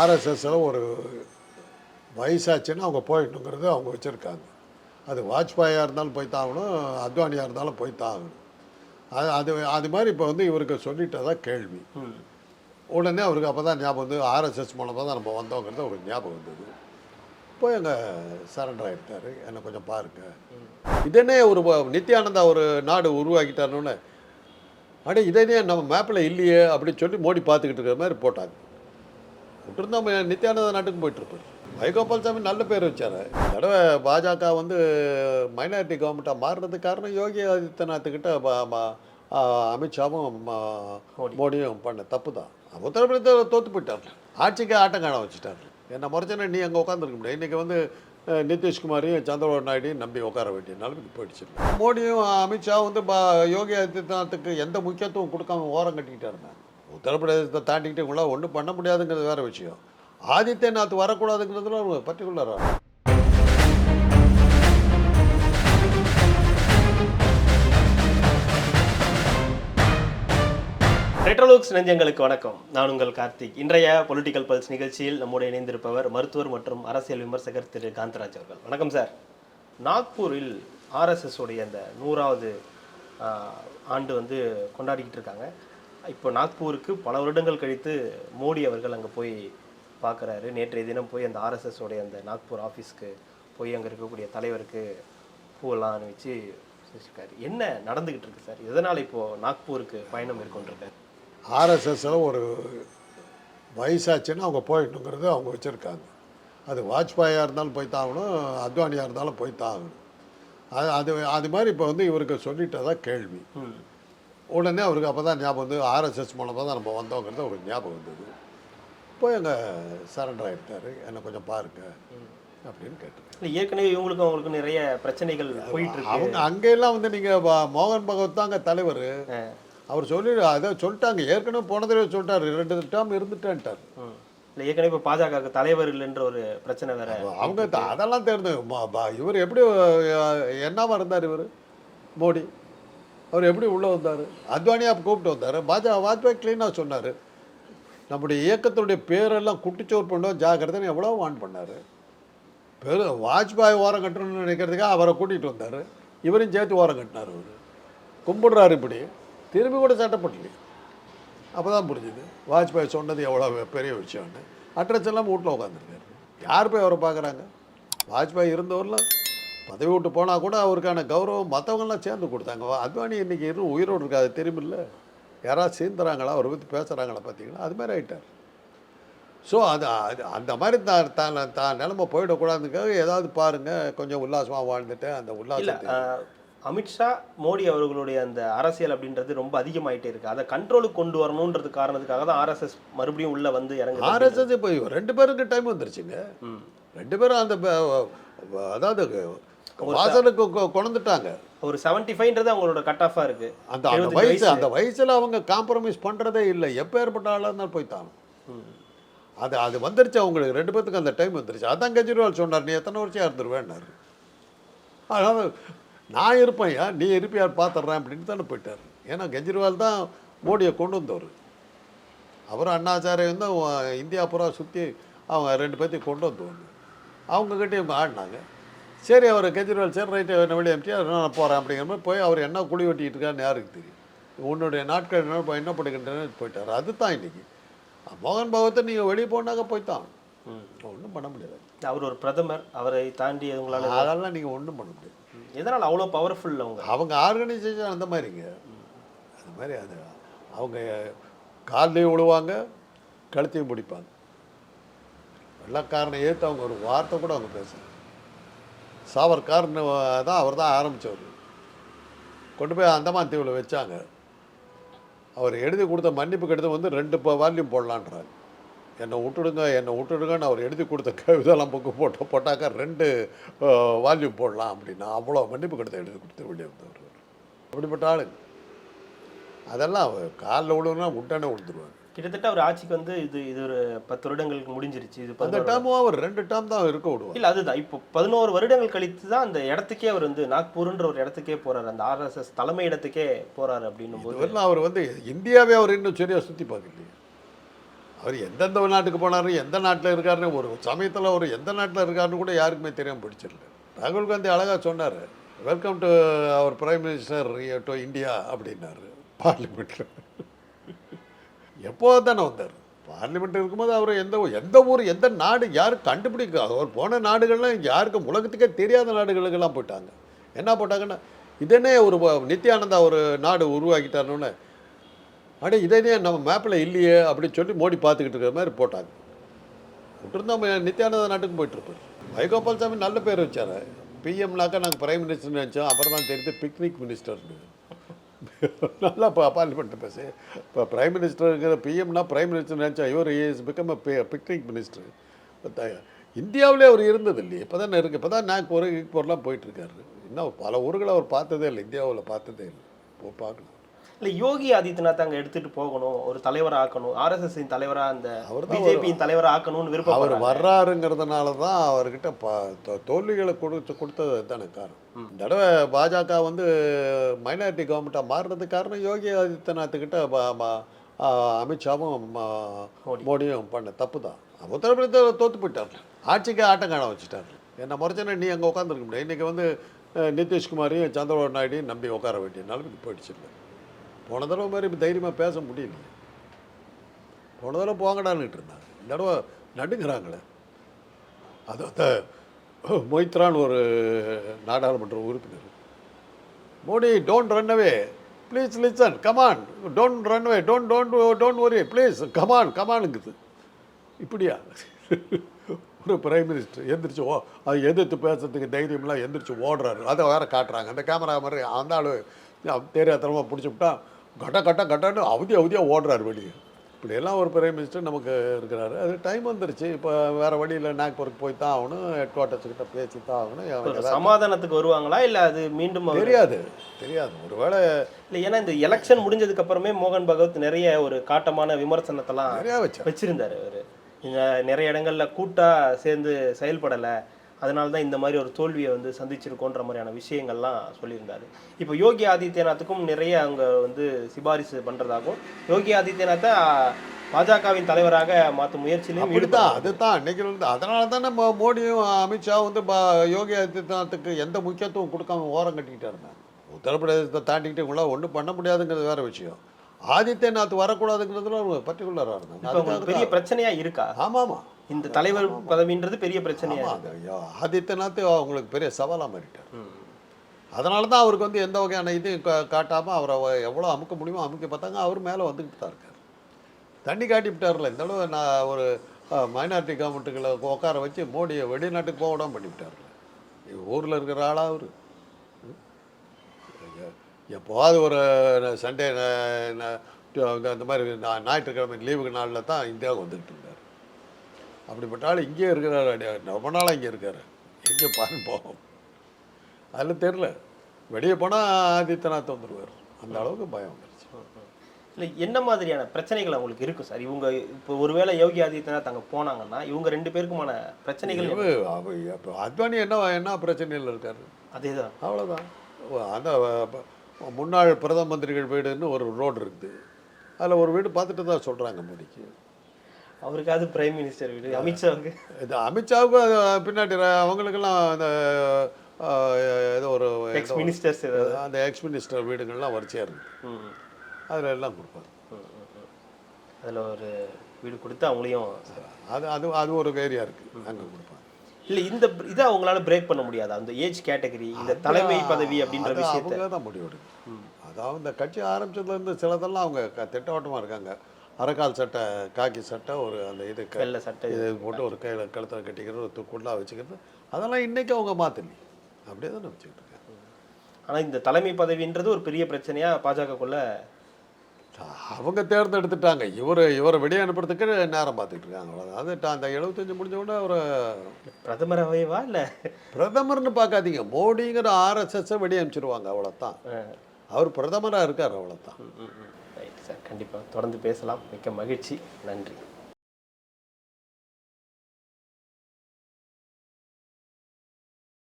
ஆர்எஸ்எஸ்ஸில் ஒரு வயசாச்சுன்னா அவங்க போயிடணுங்கிறது அவங்க வச்சுருக்காங்க. அது வாஜ்பாயாக இருந்தாலும் போய் தான் ஆகணும் அத்வானியாக இருந்தாலும் போய் தான் ஆகணும். அது அது அது மாதிரி இப்போ வந்து இவருக்கு சொல்லிட்டதா கேள்வி. உடனே அவருக்கு அப்போ தான் ஞாபகம் வந்து ஆர்எஸ்எஸ் மூலமாக தான் நம்ம வந்தோங்கிறது அவருக்கு ஞாபகம் வந்தது. போய் அங்கே சரண்டர் ஆகிட்டாரு என்னை கொஞ்சம் பாருங்க. இதனே ஒரு நித்யானந்தா ஒரு நாடு உருவாக்கிட்டாருன்னு அடே இதனே நம்ம மேப்பில் இல்லையே அப்படின்னு சொல்லி மோடி பார்த்துக்கிட்டு இருக்கிற மாதிரி போட்டாங்க. விட்டுருந்தா நித்யானந்தா நாட்டுக்கு போயிட்டு இருப்பாரு வைகோபால் சாமி நல்ல பேர் வச்சாரு. தடவை பாஜக வந்து மைனாரிட்டி கவர்மெண்ட்டாக மாறுறதுக்கு காரணம் யோகி ஆதித்யநாத்துக்கிட்ட அமித்ஷாவும் மோடியும் பண்ண தப்பு தான். உத்தரப்பிரதேச தோத்து போயிட்டார். ஆட்சிக்கு ஆட்டம் காண வச்சுட்டார். என்ன முறைச்சனா நீ அங்கே உட்காந்துருக்க முடியாது. இன்றைக்கி வந்து நிதிஷ்குமாரையும் சந்திரபாபு நாயுடையும் நம்பி உட்கார வேண்டிய நிலைமைக்கு போயிடுச்சு. மோடியும் அமித்ஷா வந்து ப யோகி ஆதித்யநாத்துக்கு எந்த முக்கியத்துவம் கொடுக்காம ஓரம் கட்டிக்கிட்டே இருந்தாங்க உத்தரப்பிரதேசத்தை தாண்டிக்கிட்டு இவங்களாம் ஒன்றும் பண்ண முடியாதுங்கிறது வேற விஷயம். ஆதித்யநாத் வரக்கூடாதுங்கிறதுல ஒரு பர்டிகுலராக ரெட்ரோலுக்ஸ் நெஞ்சங்களுக்கு வணக்கம். நான் உங்கள் கார்த்திக். இன்றைய பொலிட்டிக்கல் பல்ஸ் நிகழ்ச்சியில் நம்முடைய இணைந்திருப்பவர் மருத்துவர் மற்றும் அரசியல் விமர்சகர் திரு காந்தராஜ் அவர்கள். வணக்கம் சார் நாக்பூரில் ஆர்எஸ்எஸ் உடைய அந்த நூறாவது ஆண்டு வந்து கொண்டாடிக்கிட்டு இருக்காங்க. இப்போ நாக்பூருக்கு பல வருடங்கள் கழித்து மோடி அவர்கள் அங்கே போய் பார்க்குறாரு. நேற்றைய தினம் போய் அந்த ஆர்எஸ்எஸ் உடைய அந்த நாக்பூர் ஆஃபீஸ்க்கு போய் அங்கே இருக்கக்கூடிய தலைவருக்கு பூவெல்லாம் அணிவிச்சு வச்சிருக்காரு என்ன நடந்துகிட்டு இருக்கு சார்? எதனால் இப்போ நாக்பூருக்கு பயணம் மேற்கொண்டிருக்காரு? ஆர்எஸ்எஸ்ஸில் ஒரு வயசாச்சுன்னா அவங்க போயிடணுங்கிறது அவங்க வச்சுருக்காங்க. அது வாஜ்பாயாக இருந்தாலும் போய் தான் ஆகணும் அத்வானியாக இருந்தாலும் போய் தான் ஆகணும். அது அது அது மாதிரி இப்போ வந்து இவருக்கு சொல்லிட்டதா கேள்வி. உடனே அவருக்கு அப்போ தான் ஞாபகம் வந்து ஆர்எஸ்எஸ் மூலமாக தான் நம்ம வந்தோங்கிறது அவருக்கு ஞாபகம் வந்தது. போய் அங்கே சரண்டர் ஆகிட்டாரு என்னை கொஞ்சம் பாருங்க அப்படின்னு கேட்டு ஏற்கனவே இவங்களுக்கும் அவங்களுக்கும் நிறைய பிரச்சனைகள் போயிட்டு இருக்கு. அவங்க அங்கெல்லாம் வந்து நீங்கள் மோகன் பகவத் தாங்க தலைவர். அவர் சொல்லி அதை சொல்லிட்டாங்க. ஏற்கனவே போன தடவை சொல்லிட்டாரு. ரெண்டு டேர்ம் இருந்துட்டேன்ட்டார். இல்லை ஏற்கனவே இப்போ பாஜக தலைவர் இல்லைன்ற ஒரு பிரச்சனை வேற அவங்க அதெல்லாம் தெரிந்து இவர் எப்படி என்னவா இருந்தார் இவர்? மோடி. அவர் எப்படி உள்ளே வந்தார்? அத்வானியாக கூப்பிட்டு வந்தார். பாஜக வாஜ்பாய் க்ளீனாக சொன்னார். நம்முடைய இயக்கத்துடைய பேரெல்லாம் குட்டிச்சோர் பண்ணோம் ஜாக்கிரதைன்னு எவ்வளோ வான் பண்ணார்? பெரு வாஜ்பாய் ஓரம் கட்டணும்னு நினைக்கிறதுக்காக அவரை கூட்டிகிட்டு வந்தார். இவரையும் சேர்த்து ஓரம் கட்டினார் அவர். கும்பிடுறாரு இப்படி. திரும்பி கூட சட்டப்படலையே அப்போ தான் புரிஞ்சுது. வாஜ்பாய் சொன்னது எவ்வளோ பெரிய விஷயம்னு. அட்ரஸ் எல்லாம் வீட்டில் உட்காந்துருக்காரு யார் போய் அவரை பார்க்குறாங்க? வாஜ்பாய் இருந்தவரில் பதவி விட்டு போனால் கூட அவருக்கான கௌரவம் மற்றவங்கெல்லாம் சேர்ந்து கொடுத்தாங்க. அத்வானி இன்னைக்கு இரு உயிரோடு இருக்காது தெரியுமில்ல. யாராவது சேர்ந்துறாங்களா? அவரை பற்றி பேசுகிறாங்களா பார்த்தீங்களா அது மாதிரி ஆயிட்டார். ஸோ அது அது அந்த மாதிரி தான் தான் தான் நிலமை போயிடக்கூடாதுக்காக ஏதாவது பாருங்கள் கொஞ்சம் உல்லாசமாக வாழ்ந்துட்டு அந்த அஹ், அமித்ஷா மோடி அவர்களுடைய அந்த அரசியல் அப்படின்றது ரொம்ப அதிகமாயிட்டே இருக்கு. அதை கண்ட்ரோலுக்கு கொண்டு வரணுன்றது காரணத்துக்காக தான் ஆர்எஸ்எஸ் மறுபடியும் உள்ள வந்து இறங்குது ஆர்எஸ்எஸ் இப்போ ரெண்டு பேருக்கு டைம் வந்துருச்சுங்க. ரெண்டு பேரும் அந்த அதாவது வாசலுக்கு கொ- கொண்டுட்டாங்க ஒரு செவன்டி ஃபைவ்ன்றது அவங்களோட கட் ஆஃபா இருக்கு. அந்த அந்த 75 வயசு அந்த வயசுல அவங்க காம்ப்ரமைஸ் பண்றதே இல்லை. எப்போ ஏற்பட்ட ஆளாக இருந்தாலும் போய்த்தாங்க ம். அது அது வந்துருச்சு. அவங்களுக்கு ரெண்டு பேத்துக்கு அந்த டைம் வந்துருச்சு. அதான் கெஜ்ரிவால் சொன்னார் நீ எத்தனை வருஷம் இருந்துருவேன்னாரு அதாவது நான் இருப்பேன்யா நீ இருப்பியார் பார்த்துட்றேன் அப்படின்னு தானே போயிட்டார். ஏன்னா கெஜ்ரிவால் தான் மோடியை கொண்டு வந்தவர். அப்புறம் அண்ணாச்சாரியம் தான் இந்தியா பூரா சுற்றி அவங்க ரெண்டு பேர்த்தையும் கொண்டு வந்தவங்க. அவங்கக்கிட்ட இவங்க ஆடினாங்க. சரி அவர் கெஜ்ரிவால் சரி ரைட்டு என்ன வெளியே அனுப்பிச்சு நான் போகிறேன் அப்படிங்கிற மாதிரி போய் அவர் என்ன குழி வெட்டிட்டு இருக்காருன்னு யாருக்கு தெரியும். உன்னுடைய நாட்கள் என்ன ப- என்ன பண்ணுகின்றன போயிட்டார். அதுதான் இன்னைக்கு. மோகன் பகவத்தை நீங்கள் வெளியே போனாங்க போய்த்தான். ம். ஒன்றும் பண்ண முடியாது அவர் ஒரு பிரதமர் அவரை தாண்டி உங்களால அதெல்லாம் நீங்கள் ஒன்றும் பண்ண முடியாது. எதனால் அவ்வளோ பவர்ஃபுல் அவங்க? அவங்க ஆர்கனைசேஷன் அந்த மாதிரிங்க அந்த மாதிரி அது அவங்க கால்லையும் விழுவாங்க கழுத்தையும் பிடிப்பாங்க. வெள்ளக்காரனை ஏற்று அவங்க ஒரு வார்த்தை கூட அவங்க பேசுறாங்க சாவர்கார்னு தான் அவர் தான் ஆரம்பித்தவர் கொண்டு போய் அந்தமான் தீவில் வச்சாங்க. அவர் எழுதி கொடுத்த மன்னிப்பு கடிதம் வந்து ரெண்டு வால்யூம் போடலான்றாரு. என்னை விட்டுடுங்க என்னை விட்டுடுங்கன்னு அவர் எழுதி கொடுத்த கவிதெல்லாம் புக்கு போட்டு போட்டாக்கா ரெண்டு வால்யூம் போடலாம் அப்படின்னா அவ்வளோ மன்னிப்பு கடிதம் எழுதி கொடுத்து வெளியே வந்தவர். அப்படிப்பட்ட ஆளுங்க. அதெல்லாம் அவர் காலில் விழுனா உடனே விழுந்துருவாங்க. கிட்டத்தட்ட அவர் ஆட்சிக்கு வந்து இது இது ஒரு பத்து வருடங்களுக்கு முடிஞ்சிருச்சு. இது அந்த டேமும் அவர் ரெண்டு டேம் தான் இருக்க விடுவார். இல்ல அதுதான். இப்போ பதினோரு வருடங்கள் கழித்து தான் அந்த இடத்துக்கே அவர் வந்து நாக்பூர்ன்ற ஒரு இடத்துக்கே போறாரு. அந்த ஆர்எஸ்எஸ் தலைமை இடத்துக்கே போறாரு அப்படின்னும் போது. அவர் வந்து இந்தியாவே அவர் இன்னும் சரியாக சுற்றி பார்க்கலையே. அவர் எந்தெந்த நாட்டுக்கு போனாரு எந்த நாட்டில் இருக்காருன்னு ஒரு சமயத்தில் அவர் எந்த நாட்டில் இருக்காருன்னு கூட யாருக்குமே தெரியாமல் பிடிச்சிடல ராகுல் காந்தி அழகாக சொன்னார் welcome to our prime minister to India அப்படின்னாரு. பார்லிமெண்ட்டில் எப்போது தானே வந்தார்? பார்லிமெண்ட் இருக்கும்போது அவர் எந்த எந்த ஊர் எந்த நாடு யாரும் கண்டுபிடிக்க அவர் போன நாடுகள்லாம் யாருக்கும் உலகத்துக்கே தெரியாத நாடுகளுக்கெல்லாம் போயிட்டாங்க. என்ன போட்டாங்கன்னா இதனே ஒரு நித்யானந்தா ஒரு நாடு உருவாக்கிட்டாருன்னு. அடே இதனே நம்ம மேப்பில் இல்லையே அப்படின்னு சொல்லி மோடி பார்த்துக்கிட்டு இருக்கிற மாதிரி போட்டாங்க. விட்டுருந்தா நம்ம நித்யானந்தா நாட்டுக்கு போயிட்டு இருப்பார் வைகோபால் சாமி நல்ல பேர் வச்சார். பிஎம்னாக்கா நாங்கள் பிரைம் மினிஸ்டர்னு நினச்சோம். அப்புறம் தான் தெரியுது பிக்னிக் மினிஸ்டர்னு நல்லா இப்போ பார்லிமெண்ட் பேசு. இப்போ பிரைம் மினிஸ்டர் இருக்கிற பிஎம்னா பிரைம் மினிஸ்டர் நினச்சா இவர் இஸ் பிகம் பிக்னிக் மினிஸ்டர் இந்தியாவிலே அவர் இருந்தது இல்லையே இப்போ தானே இருக்குது இப்போ தான் நான் ஒரு பொருளாக போயிட்டுருக்காரு இன்னும் பல ஊர்களை அவர் பார்த்ததே இல்லை இந்தியாவில் பார்த்ததே இல்லை. போ பார்க்கணும் இல்லை யோகி ஆதித்யநாத் அங்கே எடுத்துட்டு போகணும். ஒரு தலைவரா ஆக்கணும். ஆர்எஸ்எஸ் தலைவரா அந்த பிஜேபியின் தலைவரா ஆக்கணும்னு அவர் விருப்பப்படுறாங்க வர்றாருங்கிறதுனால தான் அவர்கிட்ட ப தோ- தோல்விகளை கொடுத்து கொடுத்தது தானே காரணம். இந்த தடவை பாஜக வந்து மைனாரிட்டி கவர்மெண்ட்டாக மாறுறதுக்கு காரணம் யோகி ஆதித்யநாத்துக்கிட்ட அமித்ஷாவும் மோடியும். பண்ண தப்பு தான். உத்தரப்பிரதேச தோத்து போயிட்டார். ஆட்சிக்கு ஆட்டம் காண வச்சுட்டார். என்ன முறைச்சனா நீ அங்கே உட்காந்துருக்க முடியாது. இன்றைக்கி வந்து நிதிஷ்குமாரையும் சந்திரபாபு நாயுடையும் நம்பி உட்கார வேண்டிய நிலைமைக்கு போயிடுச்சு. போன தடவை மாதிரி இப்போ தைரியமாக பேச முடியல போன தடவை போங்கடான்னுட்டு இருந்தாங்க. இந்த தடவை நடுங்கிறாங்களே. அது அந்த மொய்த்ரான் ஒரு நாடாளுமன்ற உறுப்பினர். Modi don't run away please listen come on don't run away don't don't don't worry please come on கமானுங்குது இப்படியா? ஒரு பிரைம் மினிஸ்டர் எந்திரிச்சு ஓ அது எதிர்த்து பேசுறதுக்கு தைரியம்லாம் எந்திரிச்சு ஓடுறாரு. அதை வேறு காட்டுறாங்க. அந்த கேமரா மாதிரி அந்த ஆள் தெரியாதனமாக பிடிச்சி விட்டா கட்ட கட்ட கட்டன்னு அவதி அவதியாக ஓடுறாரு வெளியே. இப்படியெல்லாம் ஒரு பிரைம் மினிஸ்டர் நமக்கு இருக்கிறாரு. அது டைம் வந்துருச்சு. இப்போ வேறு வழியில் நாக்பூருக்கு போய் தான் ஆகணும். ஹெட் குவார்ட்டர்ஸ்கிட்ட பேசி தான் ஆகணும். சமாதானத்துக்கு வருவாங்களா? இல்ல அது மீண்டும் தெரியாது. தெரியாது. ஒருவேளை இல்ல ஏன்னா இந்த எலெக்ஷன் முடிஞ்சதுக்கு அப்புறமே மோகன் பகவத் நிறைய ஒரு காட்டமான விமர்சனத்தெல்லாம் நிறையா வச்சார். வச்சிருந்தாரு அவரு. நிறைய இடங்கள்ல கூட்டா சேர்ந்து செயல்படல. அதனால தான் இந்த மாதிரி ஒரு தோல்வியை வந்து சந்திச்சிருக்கோன்ற மாதிரியான விஷயங்கள்லாம் சொல்லியிருந்தாரு. இப்போ யோகி ஆதித்யநாத்துக்கும் நிறைய அவங்க வந்து சிபாரிசு பண்றதாகவும் யோகி ஆதித்யநாத்தை பாஜகவின் தலைவராக மாற்றும் முயற்சியிலையும் அப்படித்தான் அதுதான். இன்னைக்கு வந்து அதனால தான் நம்ம மோடியும் அமித்ஷா வந்து யோகி ஆதித்யநாத்துக்கு எந்த முக்கியத்துவம் கொடுக்காம ஓரம் கட்டிக்கிட்டே இருந்தாங்க உத்தரப்பிரதேசத்தை தாண்டிக்கிட்டு இவங்களாம் ஒன்றும் பண்ண முடியாதுங்கிறது வேற விஷயம். ஆதித்யநாத் வரக்கூடாதுங்கிறதுல பர்டிகுலராக இருந்தாங்க. பெரிய பிரச்சனையா இருக்கா? ஆமாம் ஆமாம். இந்த தலைவர் பதவின்றது பெரிய பிரச்சனையா ஆதித்யநாத் அவங்களுக்கு பெரிய சவாலாக மாறிட்டார் அதனால தான் அவருக்கு வந்து எந்த வகையான இதையும் காட்டாமல் அவரை எவ்வளோ அமுக்க முடியுமோ அமுக்க பார்த்தாங்க. அவர் மேலே வந்துக்கிட்டு தான் இருக்கார். தண்ணி காட்டி விட்டார்ல. இந்த தடவை நான் ஒரு மைனாரிட்டி கவர்மெண்ட்டுகளை உட்கார வச்சு மோடியை வெளிநாட்டுக்கு போக விடாம பண்ணி விட்டார்ல ஊரில் இருக்கிற ஆளா அவர். எப்போவாது ஒரு சண்டே இந்த மாதிரி ஞாயிற்றுக்கிழமை லீவுக்கு நாளில் தான் இந்தியாவுக்கு வந்துக்கிட்டு அப்படிப்பட்ட ஆள் இங்கேயே இருக்கிறாரு. ரொம்ப நாளாக இங்கே இருக்காரு. எங்கே பாருன்னு போவோம். அதில் தெரில வெளியே போனால் ஆதித்யநாத் வந்துடுவார் அந்த அளவுக்கு பயம் வந்துருச்சு. இல்லை என்ன மாதிரியான பிரச்சனைகள் அவங்களுக்கு இருக்கு சார்? இவங்க இப்போ ஒருவேளை யோகி ஆதித்யநாத் அங்கே போனாங்கன்னா இவங்க ரெண்டு பேருக்குமான பிரச்சனைகள் இப்போ அத்வானி என்ன என்ன பிரச்சனையில் இருக்காரு? அதேதான். அவ்வளோதான் அந்த முன்னாள் பிரதம மந்திரிகள் வீடுன்னு ஒரு ரோடு இருக்குது. அதில் ஒரு வீடு பார்த்துட்டு தான் சொல்கிறாங்க மோடிக்கு. அவருக்காவது பிரைம் மினிஸ்டர் வீடு. அமித்ஷாவுக்கு இது அமித்ஷாவுக்கும் அது பின்னாடி அவங்களுக்கெல்லாம் அந்த ஏதோ ஒரு எக்ஸ் மினிஸ்டர்ஸ் அந்த எக்ஸ் மினிஸ்டர் வீடுகள்லாம் வரிசையாக இருக்குது அதில் எல்லாம் கொடுப்பாங்க. அதுல ஒரு வீடு கொடுத்து அவங்களையும் அது அது அது ஒரு ஏரியா இருக்குது அங்கே கொடுப்பாங்க இல்லை இந்த இதை அவங்களால பிரேக் பண்ண முடியாது? அந்த ஏஜ் கேட்டகரி இந்த தலைமை பதவி அப்படின்ற விஷயத்தை. தான் முடிவெடுக்கும் அதாவது இந்த கட்சி ஆரம்பிச்சதுலேருந்து சிலதெல்லாம் அவங்க திட்டவட்டமாக இருக்காங்க. அரைக்கால் சட்டை காக்கி சட்டை ஒரு அந்த இது க- வெள்ளை சட்டை. இது போட்டு ஒரு கையில் கழுத்தில் கட்டிக்கிறது ஒரு துக்குள்ளா வச்சுக்கிறது அதெல்லாம் இன்னைக்கு அவங்க மாற்றலி அப்படியே தானே வச்சுக்கிட்டு இருக்காங்க. ஆனா இந்த தலைமை பதவின்றது ஒரு பெரிய பிரச்சனையா பாஜகக்குள்ள அவங்க தேர்ந்தெடுத்துட்டாங்க. இவர் இவரை வெளியே அனுப்புறதுக்கு நேரம் பார்த்துட்டு இருக்காங்க. அது அந்த எழுபத்தஞ்சு முடிஞ்ச உடனே அவர் பிரதமராகவேவா இல்ல? பிரதமர்னு பார்க்காதீங்க. மோடிங்கிற ஆர்எஸ்எஸ்ஸை வெளியே அனுப்பிச்சிருவாங்க அவ்வளோதான் அஹ், அவர் பிரதமராக இருக்கார். Right sir. கண்டிப்பா தொடர்ந்து பேசலாம். மிக்க மகிழ்ச்சி. நன்றி.